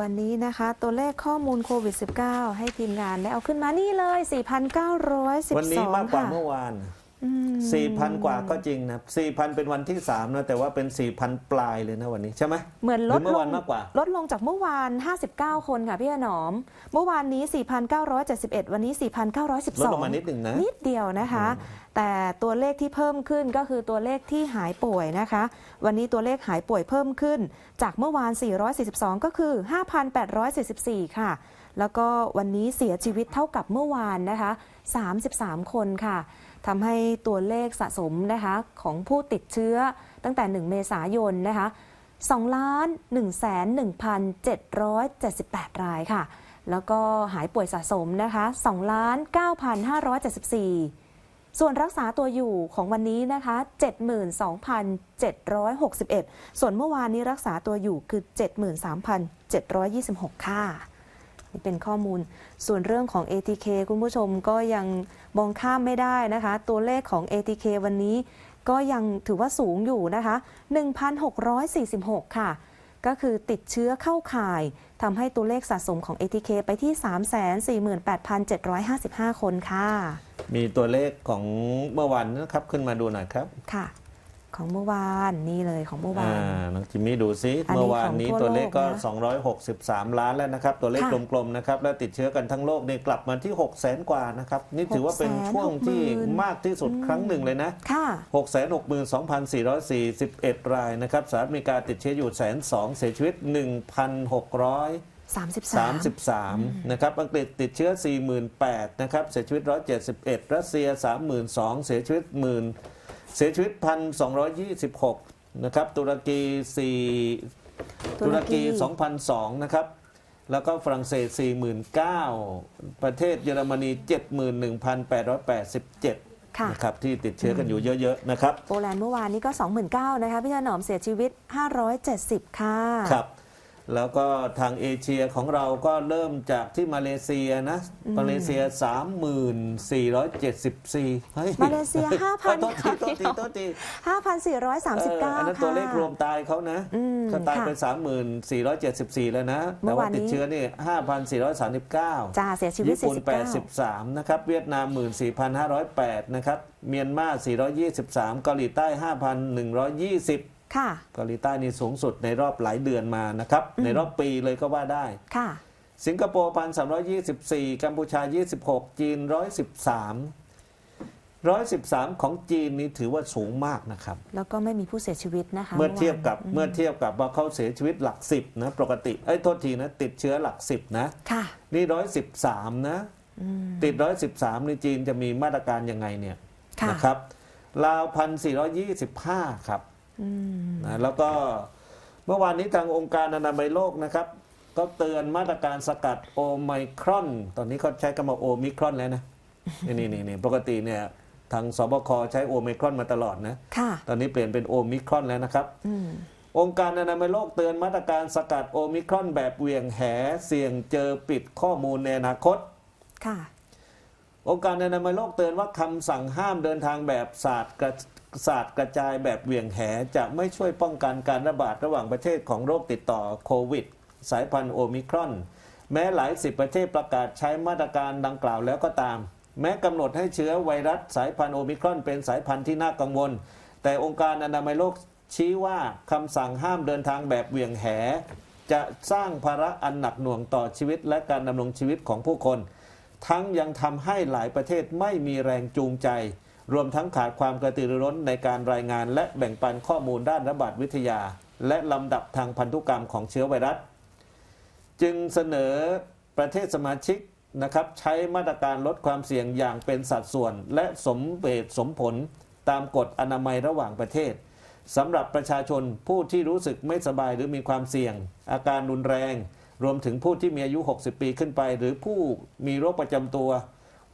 วันนี้นะคะ ตัวเลขข้อมูลโควิด -19 ให้ทีมงานได้เอาขึ้นมานี่เลย 4,912 วันนี้มากกว่าค่ะ เมื่อวาน อืม4,000กว่าก็จริงนะ4,000เป็นวันที่3นะแต่ว่าเป็น4,000ปลายเลยนะวันนี้ใช่ไหมเหมือนลดหรือเมื่ลอวางนมากกว่า ลดลงจากเมื่อวาน 59 คนค่ะพี่หนอม เมื่อวานนี้ 4,971 วันนี้ 4,912ลดลงมานิดหนึ่งนะนิดเดียวนะคะ แต่ตัวเลขที่เพิ่มขึ้นก็คือตัวเลขที่หายป่วยนะคะ วันนี้ตัวเลขหายป่วยเพิ่มขึ้น จากเมื่อวาน 442 ก็คือ 5,844 ค่ะ แล้วก็วันนี้เสียชีวิตเท่ากับเมื่อวานนะคะ 33 คนค่ะ ทำให้ตัวเลขสะสมนะคะของผู้ติดเชื้อตั้งแต่ 1 เมษายนนะคะ2ล้าน1แสน1,778 รายค่ะ แล้วก็หายป่วยสะสมนะคะ2ล้าน9,574 ส่วนรักษาตัวอยู่ของวันนี้นะคะ 72,761 ส่วนเมื่อวานนี้รักษาตัวอยู่คือ 73,726 ค่ะ นี่เป็นข้อมูลส่วนเรื่องของ ATK คุณผู้ชมก็ยังมองข้ามไม่ได้นะคะ ตัวเลขของ ATK วันนี้ก็ยังถือว่าสูงอยู่นะคะ 1,646 ค่ะ ก็คือติดเชื้อเข้าข่ายทำให้ตัวเลขสะสมของ ATK ไปที่ 348,755 คนค่ะ มีตัวเลขของเมื่อวานนะครับ ขึ้นมาดูหน่อยครับ ค่ะ ของเมื่อวานนี่เลยของเมื่อวาน อ่าน้องจิมมี่ดูซิอันนี้เมื่อวานนี้ของทั่วตัวเลขก็ โลกนะ263 ล้านแล้วนะครับ ตัวเลขค่ะกลมๆนะครับ และติดเชื้อกันทั้งโลกนี่กลับมาที่ 6 0 0 0 0 0 กว่านะครับ นี่ถือว่าเป็นช่วงที่660,000 มากที่สุดครั้งหนึ่งเลยนะ ค่ะ 662,441 รายนะครับสหรัฐอเมริกาติดเชื้ออยู่แสนสองเสียชีวิต33 1,633 นะครับ อังกฤษติดเชื้อ 48,000นะครับ เสียชีวิต 171 รัสเซีย 32,000 เสียชีวิต10,000 เสียชีวิต 1,226 นะครับ ตุรกี 4 ตุรกี 2,002 นะครับ แล้วก็ฝรั่งเศส 49,000 ประเทศเยอรมนี 71,887ค่ะนะครับที่ติดเชื้อกันอยู่เยอะ ๆ นะครับ โปแลนด์เมื่อวานนี้ก็ 29,000นะคะพี่ถนอมเสียชีวิต 570 ค่ะ ครับ แล้วก็ทางเอเชียของเราก็เริ่มจากที่มาเลเซียนะ มาเลเซีย 3474 เฮ้ย มาเลเซีย 5,000โทษทีโทษทีโทษทีเออ5,439อันนั้นตัวเลขรวมตายเขานะอืมเขาตายไปค่ะ3474 แล้วนะเมื่แต่อวาว่านนี้ติดเชื้อนี่ 5,439จ่าเสียชีวิตญี่ปุ่น49 83 นะครับ เวียดนาม 14,508 นะครับ เมียนมา 423 เกาหลีใต้ 5,120 ค่ะเกาหลีใต้นี่สูงสุดในรอบหลายเดือนมานะครับ ในรอบปีเลยก็ว่าได้ค่ะ สิงคโปร์พันสามกัมพูชา26จีน113 113ของจีนนี่ถือว่าสูงมากนะครับ แล้วก็ไม่มีผู้เสียชีวิตนะคะ เมื่อเทียบกับวานเมื่อเทียบกับว่าเขาเสียชีวิตหลักสิบนะปกติเอ้ยโทษทีนะติดเชื้อหลักสิบนะค่ะนี่ร้อยสิบสามนะอืมติดร้อยสิบสามในจีนจะมีมาตรการยังไงเนี่ยค่ะนะครับลาวพันสี่ร้อยยี่สิบห้าครับอืม นะแล้วก็เมื่อวานนี้ทางองค์การอนามัยโลกนะครับ ก็เตือนมาตรการสกัดโอไมครอน ตอนนี้เขาใช้คำว่าโอมิครอนแล้วนะนี่นี่นี่ปกติเนี่ยทางสบคใช้โอไมครอนมาตลอดนะค่ะตอนนี้เปลี่ยนเป็นโอมิครอนแล้วนะครับอืมองค์การอนามัยโลกเตือนมาตรการสกัดโอมิครอนแบบเหวี่ยงแหเสี่ยงเจอปิดข้อมูลในอนาคต ค่ะ องค์การอนามัยโลกเตือนว่าคำสั่งห้ามเดินทางแบบศาสตร์กระ ศาสตร์กระจายแบบเหวี่ยงแหจะไม่ช่วยป้องกันการระบาดระหว่างประเทศของโรคติดต่อโควิด สายพันธุ์โอมิครอน แม้หลายสิบประเทศประกาศใช้มาตรการดังกล่าวแล้วก็ตาม แม้กำหนดให้เชื้อไวรัสสายพันธุ์โอมิครอนเป็นสายพันธุ์ที่น่ากังวล แต่องค์การอนามัยโลกชี้ว่าคำสั่งห้ามเดินทางแบบเหวี่ยงแห จะสร้างภาระอันหนักหน่วงต่อชีวิตและการดำรงชีวิตของผู้คน ทั้งยังทำให้หลายประเทศไม่มีแรงจูงใจ รวมทั้งขาดความกระตือรือร้นในการรายงาน และแบ่งปันข้อมูลด้านระบาดวิทยา และลำดับทางพันธุกรรมของเชื้อไวรัส จึงเสนอประเทศสมาชิกนะครับใช้มาตรการลดความเสี่ยงอย่างเป็นสัดส่วน และสมเหตุสมผลตามกฎอนามัยระหว่างประเทศสำหรับประชาชนผู้ที่รู้สึกไม่สบายหรือมีความเสี่ยง อาการรุนแรง รวมถึงผู้ที่มีอายุ 60 ปีขึ้นไป หรือผู้มีโรคประจำตัว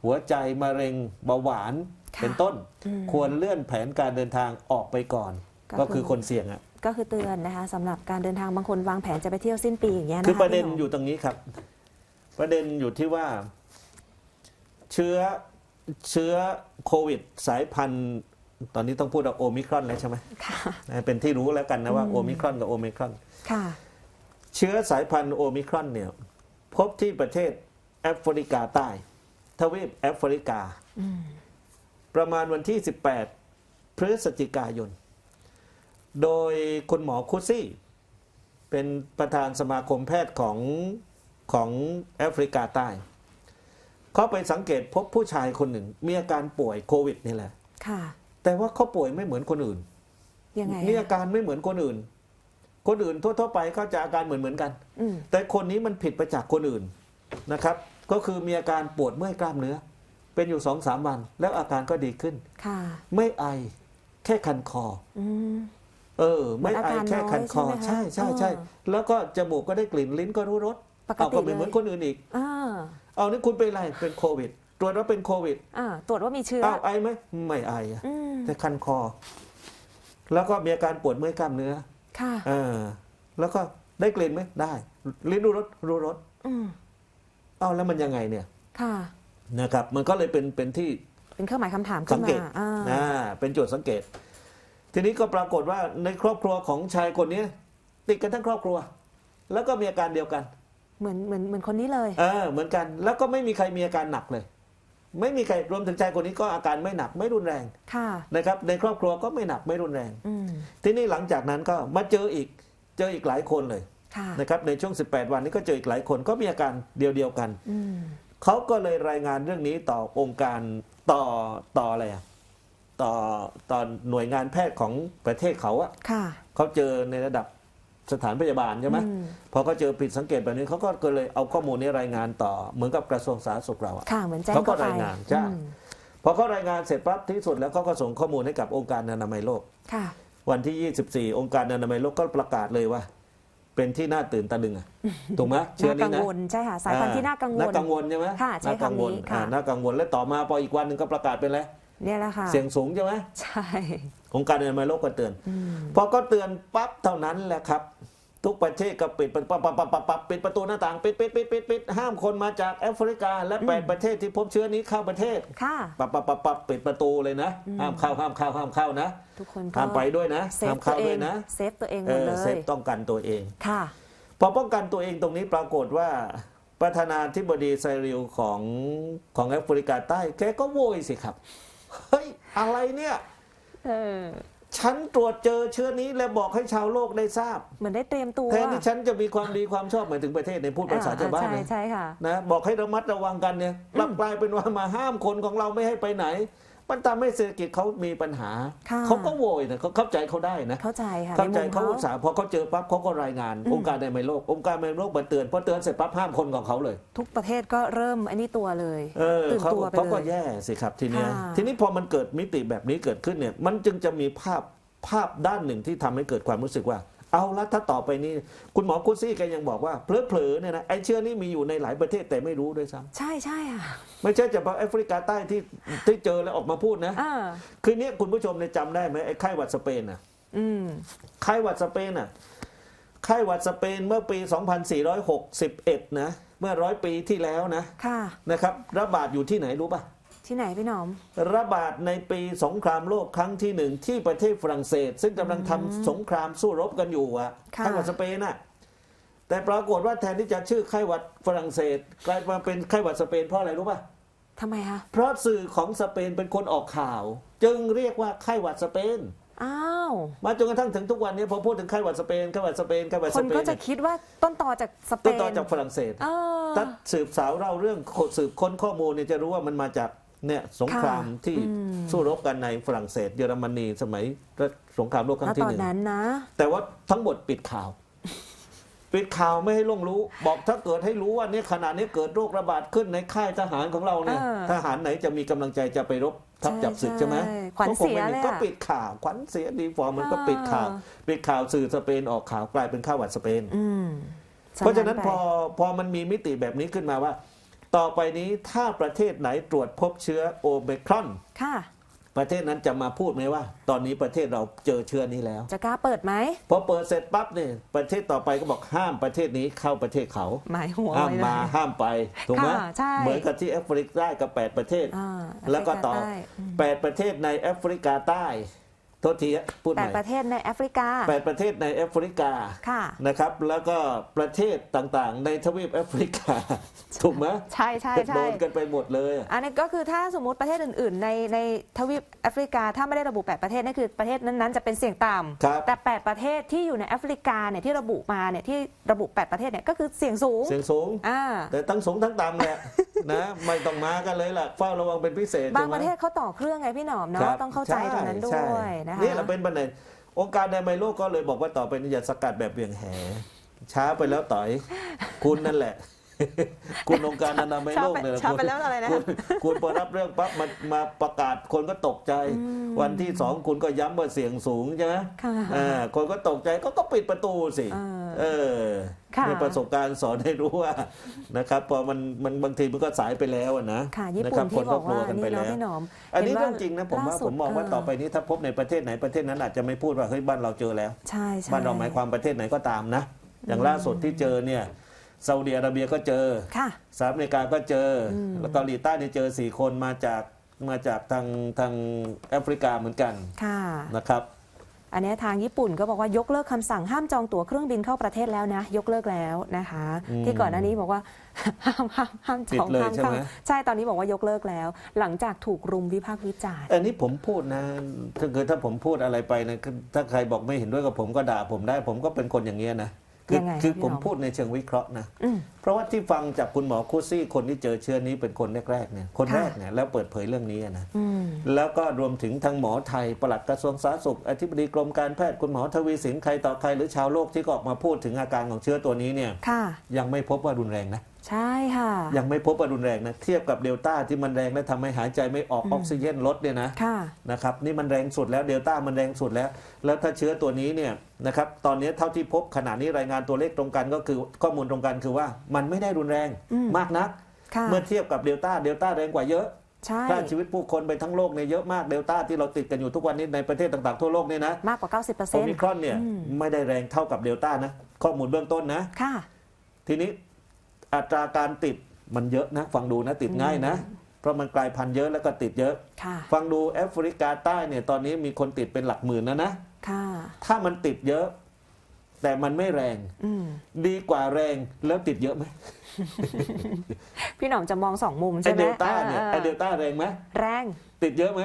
หัวใจมะเร็งเบาหวานค่ะเป็นต้นอืมควรเลื่อนแผนการเดินทางออกไปก่อน ก็ก็คือคือคนเสี่ยงอะก็คือเตือนนะคะสำหรับการเดินทางบางคนวางแผนจะไปเที่ยวสิ้นปีอย่างเงี้ยนะคะคือประเด็นพี่หมอยู่ตรงนี้ครับ ประเด็นอยู่ที่ว่า เชื้อเชื้อโควิด สายพันธุ์ ตอนนี้ต้องพูดว่าโอมิครอนแล้วใช่ไหมค่ะเป็นที่รู้แล้วกันนะว่าโอมิครอนกับโอมิครอนค่ะ เชื้อสายพันธุ์โอมิครอนเนี่ย พบที่ประเทศแอฟริกาใต้ ทวีปแอฟริกาอืมประมาณวันที่ 18 พฤศจิกายน โดยคุณหมอคุซี่ เป็นประธานสมาคมแพทย์ของของแอฟริกาใต้ เขาไปสังเกตพบผู้ชายคนหนึ่ง มีอาการป่วยโควิดนี่แหละ ค่ะ แต่ว่าเขาป่วยไม่เหมือนคนอื่น ยังไงมีอะอาการไม่เหมือนคนอื่น คนอื่นทั่วๆไปเขาจะอาการเหมือนเหมือนๆกันอืมแต่คนนี้มันผิดไปจากคนอื่นนะครับ ก็คือมีอาการปวดเมื่อยกล้ามเนื้อ เป็นอยู่สองสามวัน แล้วอาการก็ดีขึ้นค่ะไม่ไอแค่คันคออืมเออ ไม่เหมือนไออาการแค่คันคอน้อยใช่ใช่ไหมคะใช่ใช่เออแล้วก็จมูกก็ได้กลิ่นลิ้นก็รู้รสปกติเอาก็ไม่เลยเหมือนคนอื่นอีกอ่าเอานี่คุณเป็นอะไรเป็นโควิด ตรวจว่าเป็นโควิดอ่าตรวจว่ามีเชื้ออ้าวไอไหมไม่ไออะอืมแต่คันคอ แล้วก็มีอาการปวดเมื่อยกล้ามเนื้อ ค่ะ เออ แล้วก็ได้กลิ่นไหมได้ ลิ้นรู้รสรู้รส อืมเอาแล้วมันยังไงเนี่ยค่ะ นะครับ มันก็เลยเป็นเป็นที่เป็นเครื่องหมายคำถามสัขึ้นงเกตมาอ่าอ่าเป็นจุดสังเกต ทีนี้ก็ปรากฏว่าในครอบครัวของชายคนนี้ ติดกันทั้งครอบครัว แล้วก็มีอาการเดียวกัน เหมือนเหมือนเหมือนคนนี้เลย เออเหมือนกัน แล้วก็ไม่มีใครมีอาการหนักเลย ไม่มีใครรวมถึงชายคนนี้ก็อาการไม่หนักไม่รุนแรงค่ะ นะครับ ในครอบครัวก็ไม่หนักไม่รุนแรง อืม ทีนี้หลังจากนั้นก็มาเจออีก เจออีกหลายคนเลยค่ะ นะครับในช่วง 18 วันนี้ก็เจออีกหลายคนก็มีอาการเดียวเดียวๆกันอืมเขาก็เลยรายงานเรื่องนี้ต่อองค์การต่อต่ออะไรอะต่อต่อหน่วยงานแพทย์ของประเทศเขาอะค่ะเขาเจอในระดับสถานพยาบาลใช่ไหมอืมพอเขาเจอผิดสังเกตแบบนี้เขาก็เลยเอาข้อมูลนี้รายงานต่อเหมือนกับกระทรวงสาธารณสุขเราอะค่ะเหมือนแจ้งเขาก็เข้าไปรายงานใช่อืมพอเขารายงานเสร็จปั๊บที่สุดแล้วเขาก็ส่งข้อมูลให้กับองค์การอนามัยโลกค่ะวันที่ 24 องค์การอนามัยโลกก็ประกาศเลยว่า เป็นที่น่าตื่นตะลึงอะถูกไหมเชื้อน่านี้กังนะวลใช่ค่ะสายพันธุ์ที่น่ากังวลน่ากังวลใช่ไหมค่ะใช้น่ากังวลคำนี้ค่ะอ่าน่ากังวลและต่อมาพออีกวันหนึ่งก็ประกาศเป็นแล้วเนี่ยแหละค่ะเสียงสูงใช่ไหมใช่องค์การอนามัยโลกก็เตือนอืมพอก็เตือนปั๊บเท่านั้นแหละครับ ทุกประเทศก็ปิดปั๊บปั๊บปั๊บปั๊บปั๊บปั๊บปิดประตูหน้าต่างปิดปิดปิดปิดปิดห้ามคนมาจากแอฟริกา และแปดประเทศที่พบเชื้อนี้เข้าประเทศค่ะปั๊บปั๊บปั๊บปั๊บปิดประตูเลยนะอืมห้ามเข้าห้ามเข้าห้ามเข้านะ ทุกคนก็ห้ามไปด้วยนะเซห้าฟมตัเข้าวเอด้วงยนะเซฟตัวเองหเอมดอเลเซยฟป้องกันตัวเองค่ะ พอป้องกันตัวเองตรงนี้ปรากฏว่าประธานาธิบดีไซริลของของแอฟริกาใต้แกก็โวยสิครับ เฮ้ย อะไรเนี่ยเออ ฉันตรวจเจอเชื้อนี้และบอกให้ชาวโลกได้ทราบ เหมือนได้เตรียมตัวแทนที่ฉันจะมีความดีความชอบหมายถึงประเทศในพูดภาษาชาวบ้านใช่นะใช่ค่ะนะบอกให้ระมัดระวังกันเนี่ยกลับกลายเป็นว่ามาห้ามคนของเราไม่ให้ไปไหน มันทำให้เศรษฐกิจเขามีปัญหา ค่ะเขาก็โวยนะเขาเข้าใจเขาได้นะ เข้าใจค่ะเข้าใจในมุมเขาอุตสาห์พอเขาเจอปั๊บเขาก็รายงานอืมองค์การในไมโลก องค์การในไมโลกมาเตือนพอเตือนเสร็จปั๊บห้ามคนของเขาเลย ทุกประเทศก็เริ่มอันนี้ตัวเลย เออตื่นเขาตัวไปเขาก็เลยแย่สิครับทีเนี้ยค่ะ ทีนี้พอมันเกิดมิติแบบนี้เกิดขึ้นเนี่ย มันจึงจะมีภาพภาพด้านหนึ่งที่ทำให้เกิดความรู้สึกว่า เอาละถ้าต่อไปนี้ คุณหมอกุซี่แกยังบอกว่าเพลอๆเนี่ยนะไอ้เชื้อนี้มีอยู่ในหลายประเทศแต่ไม่รู้ด้วยซ้ำใช่ใช่ค่ะไม่ใช่เฉพาะแอฟริกาใต้ที่ที่เจอแล้วออกมาพูดนะอ่าคือเนี้ยคุณผู้ชมเนี่ยจำได้ไหมไอ้ไข้หวัดสเปนน่ะอืมไข้หวัดสเปนน่ะไข้หวัดสเปนเมื่อปี 2461 นะ เมื่อร้อยปีที่แล้วนะค่ะนะครับ ระบาดอยู่ที่ไหนรู้ป่ะ ที่ไหนพี่หนอม ระบาดในปีสงครามโลกครั้งที่หนึ่งที่ประเทศฝรั่งเศส ซึ่งกำลังทำสงครามสู้รบกันอยู่อะค่ะไข้หวัดสเปนน่ะแต่ปรากฏว่าแทนที่จะชื่อไข้หวัดฝรั่งเศส กลายมาเป็นไข้หวัดสเปนเพราะอะไรรู้ป่ะทำไมคะเพราะสื่อของสเปนเป็นคนออกข่าว จึงเรียกว่าไข้หวัดสเปนอ้าวมาจนกระทั่งถึงทุกวันนี้พอพูดถึงไข้หวัดสเปนไข้หวัดสเปนไข้หวัดคสนเปก็นจะเนี่ยคิดว่าต้นต่อจากสเปต้นนต่อจากฝรั่งเศสเออถ้าสืบสาวเราเรื่องสืบค้นข้อมูลเนี่ยจะรู้ว่ามันมาจาก เนี่ยสงครามค่ะที่อืมสู้รบกันในฝรั่งเศสเยอรมนีสมัยสงครามโลกครั้ณงที่ตอหนนึ่งนั้นนะแต่ว่าทั้งหมดปิดข่าว ปิดข่าวไม่ให้ล่วงรู้ บอกถ้าเกิดให้รู้ว่าเนี่ยขณะนี้เกิดโรคระบาดขึ้นในค่ายทหารของเราเนี่ยเออทหารไหนจะมีกำลังใจจะไปรบทับใช่จับศึกใช่ไหมใช่ขวัญก็คงไม่เสียมีเลยอะก็ปิดข่าวขวัญเสียดีฟอร์มมันก็ปิดข่าวปิดข่าวสื่อสเปนออกข่าวกลายเป็นข้าวหวัดสเปนอืมเพราะฉะนั้นไปพอพอมันมีมิติแบบนี้ขึ้นมาว่า ต่อไปนี้ถ้าประเทศไหนตรวจพบเชื้อโอเมครอน ค่ะ ประเทศนั้นจะมาพูดไหมว่า ตอนนี้ประเทศเราเจอเชื้อนี้แล้ว จะกล้าเปิดไหม พอเปิดเสร็จปั๊บเนี่ยประเทศต่อไปก็บอกห้ามประเทศนี้เข้าประเทศเขา หมายหัวห้ามไว้เลยมาห้ามไปถูกไหมค่ะใช่เหมือนกับที่แอฟริกาใต้กับ 8 ประเทศ อ่าแล้วก็ต่อแฟริาใต้อืม 8 ประเทศในแอฟริกาใต้โทษทีอะพูดแปใหดม่ประเทศในแอฟริกาแปดประเทศในแอฟริกาค่ะนะครับ แล้วก็ประเทศต่างๆ ในทวีปแอฟริกา ถูกไหมใช่ใช่โดใช่นกันไปหมดเลยอะอันนี้ก็คือถ้าสมมติประเทศอื่น ๆ ในในทวีปแอฟริกา ถ้าไม่ได้ระบุ 8 ประเทศนั่นคือประเทศนั้นๆจะเป็นเสี่ยงต่ครับำแต่ 8 ประเทศที่อยู่ในแอฟริกาเนี่ยที่ระบุมาเนี่ยที่ระบุ 8 ประเทศเนี่ยก็คือเสี่ยงสูงเสียงสูงอ่าแต่ทั้งสูงทั้งต่ำแหละ นะ ไม่ต้องมากันเลยล่ะเฝ้าระวังเป็นพิเศษบางใช่ไหมประเทศเขาต่อเครื่องไงพี่หนอมครัเนาะบต้องเข้าใจตรงนั้นด้ช่วยใช่นะคะนี่แหละเป็นประเด็นองค์การอนามัยโลกก็เลยบอกว่าต่อไปนี้อย่าสกัดแบบเบี่ยงแหช้าไปแล้วต่อยคุณนั่นแหละ คุณองค์การอนามัยโลกเนี่ยช้าคุณไปแล้วอะไรนะคุณคุณพอรับเรื่องปั๊บมามาประกาศคนก็ตกใจ วันที่สองคุณก็ย้ำว่าเสียงสูงใช่ไหมค่ะอ่าคนก็ตกใจก็ก็ปิดประตูสิเออเออค่ะมีประสบการณ์สอนให้รู้ว่านะครับพอมันมันบางทีมันก็สายไปแล้วอะนะค่ะญี่นะปุ่คนรับที่บอกกลัว่ากันนี่ไปเนาะแล้วพี่หนอมอันนี้ห็เรื่องจริงนะผมว่าล่สุผมมองว่าเต่อไปนี้ถ้าพบในประเทศไหนประเทศนั้นอาจจะไม่พูดว่าเฮ้ยบ้านเราเจอแล้วใช่ใช่บ้านเราหมายความประเทศไหนก็ตามนะ อย่างล่าสุดที่เจอเนี่ย ซาอุดิอาระเบียก็เจอค่ะ สหรัฐอเมริกาก็เจออแล้วเกาหลีใต้เนี่ยเจอสี่คนมาจากมาจากทางทางแอฟริกาเหมือนกันค่ะ นะครับ อันเนี้ยทางญี่ปุ่นก็บอกว่ายกเลิกคำสั่งห้ามจองตั๋วเครื่องบินเข้าประเทศแล้วนะ ยกเลิกแล้วนะคะ อืมที่ก่อนหน้านี้บอกว่า ห้ามห้ามห้ามจปิอดงเลยห้ามใช่เข้าไหมใช่ตอนนี้บอกว่ายกเลิกแล้ว หลังจากถูกรุมวิพากษ์วิจารณ์อันนี้ผมพูดนะถ้าเกิดถ้าผมพูดอะไรไปนะถ้าใครบอกไม่เห็นด้วยกับผมก็ด่าผมได้ ผมก็เป็นคนอย่างเงี้ยนะ คืยังไงคือพี่ผมน้อง พูดในเชิงวิเคราะห์นะอืม เพราะว่าที่ฟังจากคุณหมอคุซี่คนที่เจอเชื้อนี้เป็นคนแรกๆเนี่ยคนค่ะ แรกเนี่ยแล้วเปิดเผยเรื่องนี้นะ อืม แล้วก็รวมถึงทางหมอไทยปลัดกระทรวงสาธารณสุข อธิบดีกรมการแพทย์คุณหมอทวีสินใครต่อใครหรือชาวโลกที่ก็ออกมาพูดถึงอาการของเชื้อตัวนี้เนี่ยค่ะ ยังไม่พบว่ารุนแรงนะ ใช่ค่ะ ยังไม่พบว่ารุนแรงนะ เทียบกับเดลต้าที่มันแรงและทำให้หายใจไม่ออกออกซิเจนลดเนี่ยนะค่ะนะครับนี่มันแรงสุดแล้วเดลต้ามันแรงสุดแล้ว แล้วถ้าเชื้อตัวนี้เนี่ยนะครับตอนนี้เท่าที่พบขณะนี้รายงานตัวเลขตรงกันก็คือข้อมูลตรงกันคือว่ามันไม่ได้รุนแรงอืมมากนักค่ะเมื่อเทียบกับเดลต้าเดลต้าแรงกว่าเยอะใช่ฆ่าชีวิตผู้คนไปทั้งโลกเนี่ยเยอะมากเดลต้าที่เราติดกันอยู่ทุกวันนี้ในประเทศต่างๆทั่วโลกเนี่ยนะมากกว่า 90%โอมิครอนเนี่ยอืมไม่ได้แรงเท่ากับเดลต้านะข้อมูลเบื้องต้นนะค่ะทีนี้ อัตราการติดมันเยอะนะ ฟังดูนะติดง่ายนะ เพราะมันกลายพันธุ์เยอะแล้วก็ติดเยอะค่ะฟังดูแอฟริกาใต้เนี่ยตอนนี้มีคนติดเป็นหลักหมื่นนะนะค่ะถ้ามันติดเยอะ แต่มันไม่แรงอืมดีกว่าแรงแล้วติดเยอะไหมพี่หนอมจะมองสองมุมไอใช่ไหมเดลต้าเนี่ยออไอเดลต้าแรงไหมแรง ติดเยอะไหม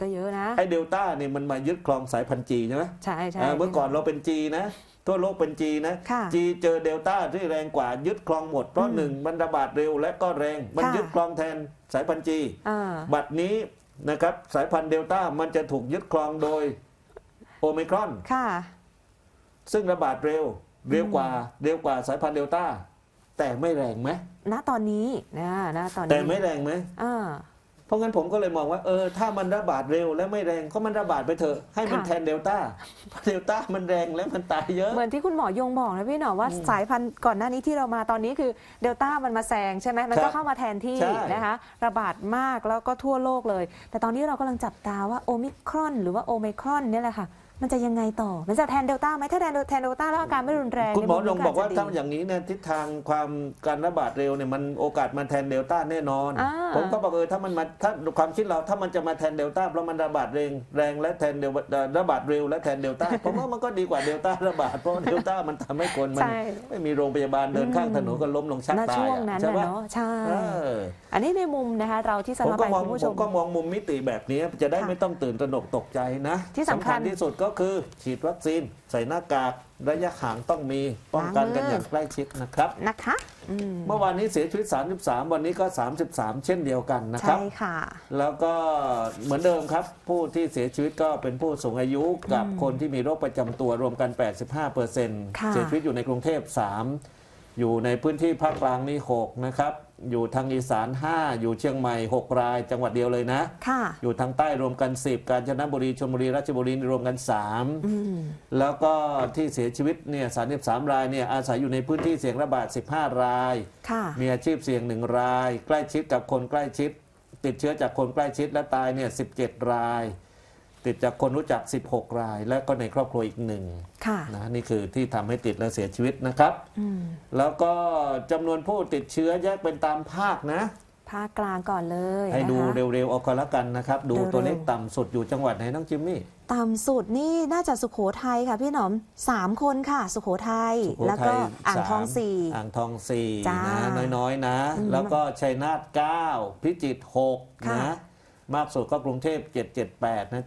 ก็เยอะนะไอเดลต้าเนี่ยมันมายึดครองสายพันธุ์จีใช่ไหมใช่ใช่อ่าเมื่อก่อนเราเป็นจีนะ ทั่วโลกเป็นจีนะค่ะจีเจอเดลต้าที่แรงกว่ายึดครองหมด เพราะอืมหนึ่งมันระบาดเร็วและก็แรง มันค่ะยึดครองแทนสายพันธุ์จีอ่าบัดนี้นะครับสายพันธุ์เดลต้ามันจะถูกยึดครองโดยโอมิครอนค่ะซึ่งระบาดเร็วเร็วกว่าเร็วกว่าสายพันธุ์เดลต้าแต่ไม่แรงไหมณตอนนี้นะณตอนนี้แต่ไม่แรงไหมอ่าเพ ราะงั้นผมก็เลยมองว่าเออถ้ามันระบาดเร็วและไม่แรงก็มันระบาดไปเถอะให้มันค่ะ แทนเดลต้าเพราะเดลต้ามันแรงและมันตายเยอะ เหมือนที่คุณหมอยงบอกนะพี่หนอมว่าสายพันธุ์ก่อนหน้านี้ที่เรามาตอนนี้คือเดลต้ามันมาแซงใช่ไหมมันครัก็บเข้ามาแทนที่ใช่ นะคะระบาดมากแล้วก็ทั่วโลกเลย แต่ตอนนี้เรากำลังจับตาว่าโอมิครอนหรือว่าโอไมครอนเนี่ยแหละค่ะ มันจะยังไงต่อ มันจะแทนเดลต้าไหมถ้าแทนแทนเดลต้าแล้วอาการไม่รุนแรงคุณหมอในลมุงมบอกว่าจะดีถ้าอย่างนี้เนี่ยทิศทางความการระบาดเร็วเนี่ยมันโอกาสมาแทนเดลต้าแน่นอนอ่าผมก็บอกเออถ้ามันมาถ้าความคิดเราถ้ามันจะมาแทนเดลต้าเพราะมันระบาดแรงแรงและแทนเดลเอ่อระบาดเร็วและแทนเดลต้าผมว่ามันก็ดีกว่าเดลต้าระบาดเพราะเดลต้ามันทำให้คนมันใช่ไม่มีโรงพยาบาลเดินข้างถนนก็ล้มลงชักณตายช่วงอะนั้นใช่นะปะเนาะใช่เอออันนี้ในมุมนะคะเราที่สะผมท้อนก็ไปมองคุณผู้ผชมมก็มองมุมมิติแบบนี้จะได้ค่ะไม่ต้องตื่นตระหนกตกใจนะที่สำคัญที่สุดก็คือฉีดวัคซีนใส่หน้ากากระยะห่างต้องมีป้องกันกันล้างมือออย่างใกล้ชิดนะครับนะคะอืมเมื่อวานนี้เสียชีวิต 33 วันนี้ก็ 33 เช่นเดียวกันนะคใช่รับค่ะ แล้วก็เหมือนเดิมครับ ผู้ที่เสียชีวิตก็เป็นผู้สูงอายุกับคนที่มีโรคประจำตัวรวมกัน 85เปอร์เซ็นต์ค่ะเสียชีวิตอยู่ในกรุงเทพ 3 อยู่ในพื้นที่ภาคกลางนี่6นะครับอยู่ทางอีสาน 5 อยู่เชียงใหม่ 6 ราย จังหวัดเดียวเลยนะค่ะอยู่ทางใต้รวมกัน 10 กาญจนบุรีชลบุรีราชบุรีรวมกัน3อืมแล้วก็ที่เสียชีวิตเนี่ย33 รายเนี่ยอาศัยอยู่ในพื้นที่เสี่ยงระบาด 15 รายค่ะมีอาชีพเสี่ยงหนึ่งราย ใกล้ชิดกับคนใกล้ชิด ติดเชื้อจากคนใกล้ชิดและตายเนี่ย17 ราย ติดจากคนรู้จัก 16 ราย และก็ในครอบครัวอีกหนึ่งค่ะ นะนี่คือที่ทำให้ติดและเสียชีวิตนะครับ อืม แล้วก็จำนวนผู้ติดเชื้อแยกเป็นตามภาคนะ ภาคกลางก่อนเลยให้ดูนะคะ เร็วๆเอาก็แล้วกันนะครับ ดูเร็วๆ ตัวเลขต่ำสุดอยู่จังหวัดไหนน้องจิมมี่ ต่ำสุดนี่น่าจะสุขโขทัยค่ะพี่หนอมสามคนค่ะ สุขโขทัยสุโขแล้วทัก็ยอ่างทองสมสี่ อ่างทองสี่จ้านะน้อยๆนะอืมแล้วก็ชัยนาทเก้าพิจิตรหกค่ะ นะ มากสุดก็กรุงเทพ 778 นะ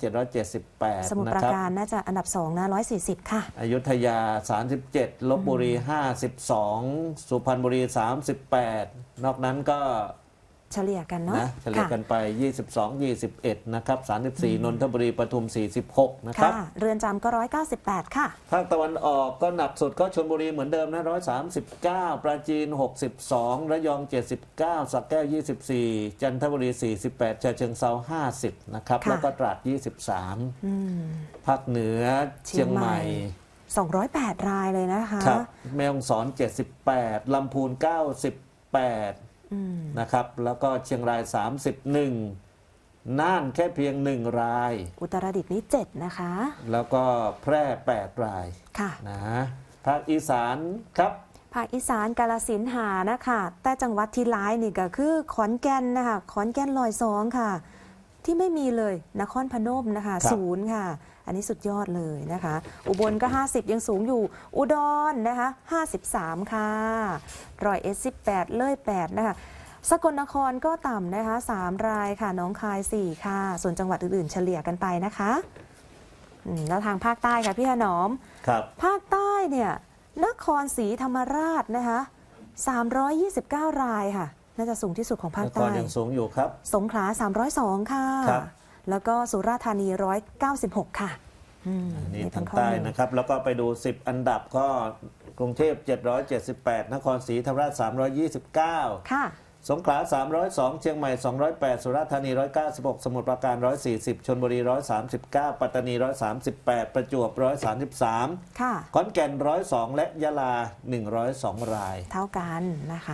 778 สมุทรนะปราครับการน่าจะอันดับสองนะ 140 ค่ะ อยุธยา 37 ลบบุรี 52 สุพรรณบุรี 38 นอกนั้นก็ เฉลี่ยกันเนาะนะเฉลี่ยค่ะกันไป 22 21 นะครับ 34 นนทบุรีปทุม 46 นะครับค่ะเรือนจำก็ 198 ค่ะ ภาคตะวันออกก็หนักสุดก็ชนบุรีเหมือนเดิมนะ 139 ปราจีน 62 ระยอง 79 สักแก้ว 24 จันทบุรี 48ฉะเชิงเซา50 นะครับค่ะแล้วก็ตราดอืม23 ภาคเหนือเชีเชียยงงใหใหม่ม่208 รายเลยนะคะ ครับ แม่ฮ่องสอน 78 ลำพูน 98อืม นะครับ แล้วก็เชียงราย 31 น่านแค่เพียง 1 ราย อุตรดิตถ์นี่7นะคะ แล้วก็แพร่ 8 รายค่ะนะภาคอีสานครับภาคอีสานกาลสินธุ์หานะคะ แต่จังหวัดที่ร้ายนี่ก็คือขอนแก่นนะคะขอนแก่นลอยสองค่ะ ที่ไม่มีเลยนครพนมนะคะครับศูนย์ค่ะ อันนี้สุดยอดเลยนะคะ อุบลก็ 50 ยังสูงอยู่ อุดรนะคะ 53 ค่ะรอยเอส18เลย8 นะคะ สกลนครก็ต่ำนะคะ 3 รายค่ะหน้องคาย 4 ค่ะ ส่วนจังหวัดอื่นๆ เฉลี่ยกันไปนะคะอืมแล้วทางภาคใต้ค่ะพี่ถนอม ครับ ภาคใต้เนี่ย นครศรีธรรมราชนะคะ 329 รายค่ะ น่าจะสูงที่สุดของภาคนครใต้ยังสูงอยู่ครับ สงขลา 302 ค่ะ ครับ แล้วก็สุราษฎร์ธานี 196 ค่ะอืมนี่เป็ทางข้อใต้มูลนะครับ แล้วก็ไปดู 10 อันดับก็กรุงเทพ 778 นครศรีธรรมราช 329 ค่ะ สงขลา 302 เชียงใหม่ 208 สุราษฎร์ธานี 196 สมุทรปราการ 140ชลบุรี 139 ปัตตานี 138 ประจวบ 133 ค่ะ ขอนแก่น 102 และยะลา 102 ราย เท่ากันนะคะ